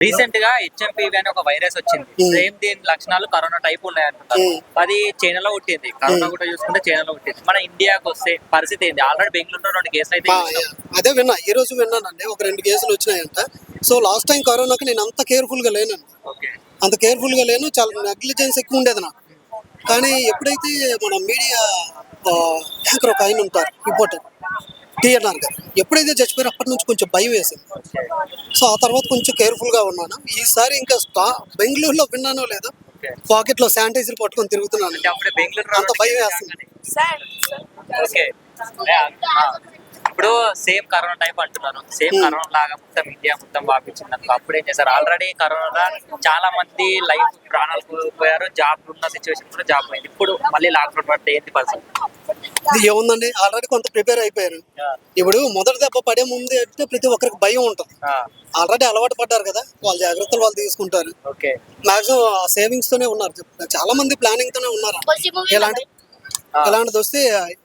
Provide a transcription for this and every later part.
రీసెంట్గా హెచ్ఎంపీవి అని ఒక వైరస్ వచ్చింది. Hmm. సేమ్ దీని లక్షణాలు కరోనా టైప్ ఉన్నాయి అంటున్నారు Hmm. అది చైనాలో పుట్టింది. Corona Hmm. కూడా చూసుకుంటే చైనాలో పుట్టింది. మన ఇండియాకి వస్తే పరిస్థితి ఏంటి ఆల్రెడీ బెంగళూరులో రెండు కేసులు అయితే. అదే విన్నా. ఈ రోజు విన్నానండి. ఒక రెండు కేసులు వచ్చినాయంట. సో లాస్ట్ టైం కరోనాకి నేను అంత కేర్ఫుల్గా లేనండి. ఓకే. అంత కేర్ఫుల్గా లేను. చాలా నెగ్లిజెన్స్ ఎక్కువ ఉండేది నాకు. కానీ ఎప్పుడైతే మన మీడియా యాంకర్ ఒక ఆయన ఉంటారు రిపోర్టర్ టీఎన్ఆర్ గారు. ఎప్పుడైతే చచ్చిపోయారో అప్పటి నుంచి కొంచెం భయం వేసింది. సో ఆ తర్వాత కొంచెం కేర్ఫుల్గా ఉన్నాను. ఈసారి ఇంకా స్టా బెంగళూరులో విన్నానో లేదో ఓకే పాకెట్లో శానిటైజర్ పట్టుకొని తిరుగుతున్నాను. అంత భయం వేస్తుంది. ఇప్పుడు సేమ్ కరోనా టైప్ అంటున్నారు సేమ్ Hmm. కరోనా లాగా మొత్తం ఇండియా మొత్తం అనుకో అప్పుడు ఏం చేశారు? ఆల్రెడీ కరోనా చాలా మంది లైఫ్ ప్రాణాలు పోయారు జాబ్ ఉన్న సిచ్యువేషన్ కూడా జాబ్ పోయింది ఇప్పుడు మళ్ళీ లాక్డౌన్ పడితే ఏంటి పరిస్థితి? ఇది ఏముందండి? ఆల్రెడీ కొంత ప్రిపేర్ అయిపోయారు. ఇప్పుడు మొదటి దెబ్బ పడే ముందు అంటే ప్రతి ఒక్కరికి భయం ఉంటుంది. ఆల్రెడీ అలవాటు పడ్డారు కదా? వాళ్ళ జాగ్రత్తలు వాళ్ళు తీసుకుంటారు. ఓకే. మాక్సిమం సేవింగ్స్ తోనే ఉన్నారు. చాలా మంది ప్లానింగ్ తోనే ఉన్నారు. ఎలాంటి ఎలాంటిది వస్తే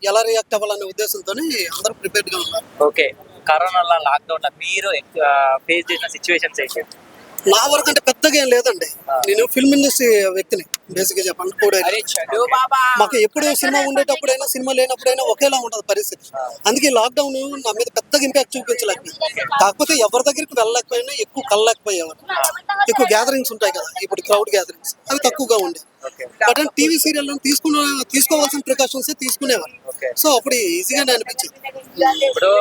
ఎలా రియాక్ట్ అవ్వాలనే ఉద్దేశంతో అందరూ ప్రిపేర్డ్గా ఉన్నారు. ఓకే. కరోనా లాక్డౌన్లో మీరు ఫేస్ చేసిన సిచ్యువేషన్స్ ఏంటి? నా వరకు అంటే పెద్దగా ఏం లేదండి. నేను ఫిల్మ్ ఇండస్ట్రీ వ్యక్తిని. బేసిక్గా చెప్పండి కూడా మాకు ఎప్పుడు సినిమా ఉండేటప్పుడైనా సినిమా లేనప్పుడైనా ఒకేలా ఉంటది పరిస్థితి. అందుకే లాక్డౌన్ నా మీద పెద్దగా ఇంపాక్ట్ చూపించలేకపోయింది కాకపోతే ఎవరి దగ్గరికి వెళ్ళలేకపోయినా ఎక్కువ కలలేకపోయేవారు ఎక్కువ గ్యాదరింగ్స్ ఉంటాయి కదా ఇప్పుడు క్రౌడ్ గ్యాదరింగ్స్ అవి తక్కువగా ఉండే. బట్ టీవీ సీరియల్ తీసుకున్న తీసుకోవాల్సిన ప్రికాషన్స్ తీసుకునేవారు. సో అప్పుడు ఈజీగానే అనిపించింది. ఇప్పుడు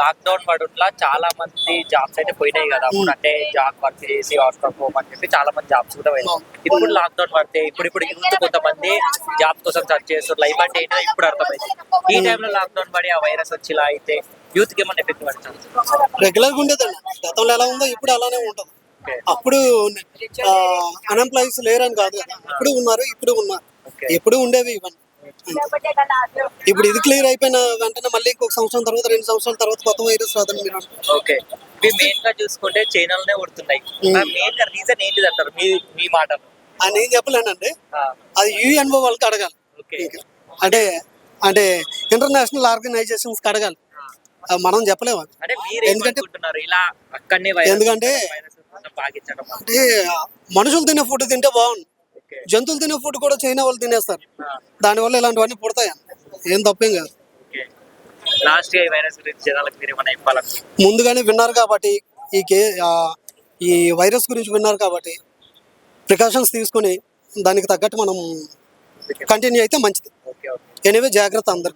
లాక్డౌన్ పడుట్లా చాలా మంది జాబ్స్ అయితే పోయినాయి కదా. అప్పుడు అంటే జాబ్ వర్క్ చేసి హాస్టల్ అని చెప్పి చాలా మంది జాబ్స్ కూడా పోయినాయి. ఇప్పుడు లాక్డౌన్ పడితే ఇప్పుడు ఇప్పుడు యూత్ కొంతమంది జాబ్ కోసం సర్చ్ చేస్తారు లైఫ్ అంటే ఏంటో ఇప్పుడు అర్థమైంది. ఈ టైంలో లాక్డౌన్ పడి ఆ వైరస్ వచ్చి ఇలా అయితే యూత్కి ఏమైనా ఎఫెక్ట్ పడుతుంది? రెగ్యులర్గా ఉండేదండి. గతంలో ఎలా ఉందో ఇప్పుడు అలానే ఉంటది. అప్పుడు అన్ఎంప్లాయీస్ లేరని కాదు కదా. అప్పుడు ఉన్నారు ఇప్పుడు ఉన్నారు. ఎప్పుడు ఉండేవి ఇవన్నీ. ఇప్పుడు ఇది క్లియర్ అయిపోయిన వెంటనే మళ్ళీ ఇంకొక సంవత్సరం తర్వాత రెండు సంవత్సరాల తర్వాత కొత్త వైరస్ రాదని మీరు. ఓకే. ఇవి మెయిన్గా చూసుకుంటే చైనాలోనే ఉడుతున్నాయి మెయిన్గా రీజన్ ఏంటిది అంటారు? మీ మీ మాటలు. అని ఏం చెప్పలేనండి. అది యుఎన్ఓ వాళ్ళకి అడగాలి. అంటే అంటే ఇంటర్నేషనల్ ఆర్గనైజేషన్స్ అడగాలి. మనం చెప్పలేము అది. అంటే మీరు ఎందుకంటే- ఇలా అక్కడనే ఎందుకంటే- అంటే మనుషులు తినే ఫుడ్ తింటే బాగుంది జంతువులు తినే ఫుడ్ కూడా చైనా వాళ్ళు తినేస్తారు. దానివల్ల ఇలాంటివన్నీ పుడతాయి? ఏం తప్పేం కాదు. లాస్ట్ వైరస్ గురించి ముందుగానే విన్నారు కాబట్టి ఈ కే ఈ వైరస్ గురించి విన్నారు కాబట్టి ప్రికాషన్స్ తీసుకొని దానికి తగ్గట్టు మనం కంటిన్యూ అయితే మంచిది. ఎనివే జాగ్రత్త అందరికి.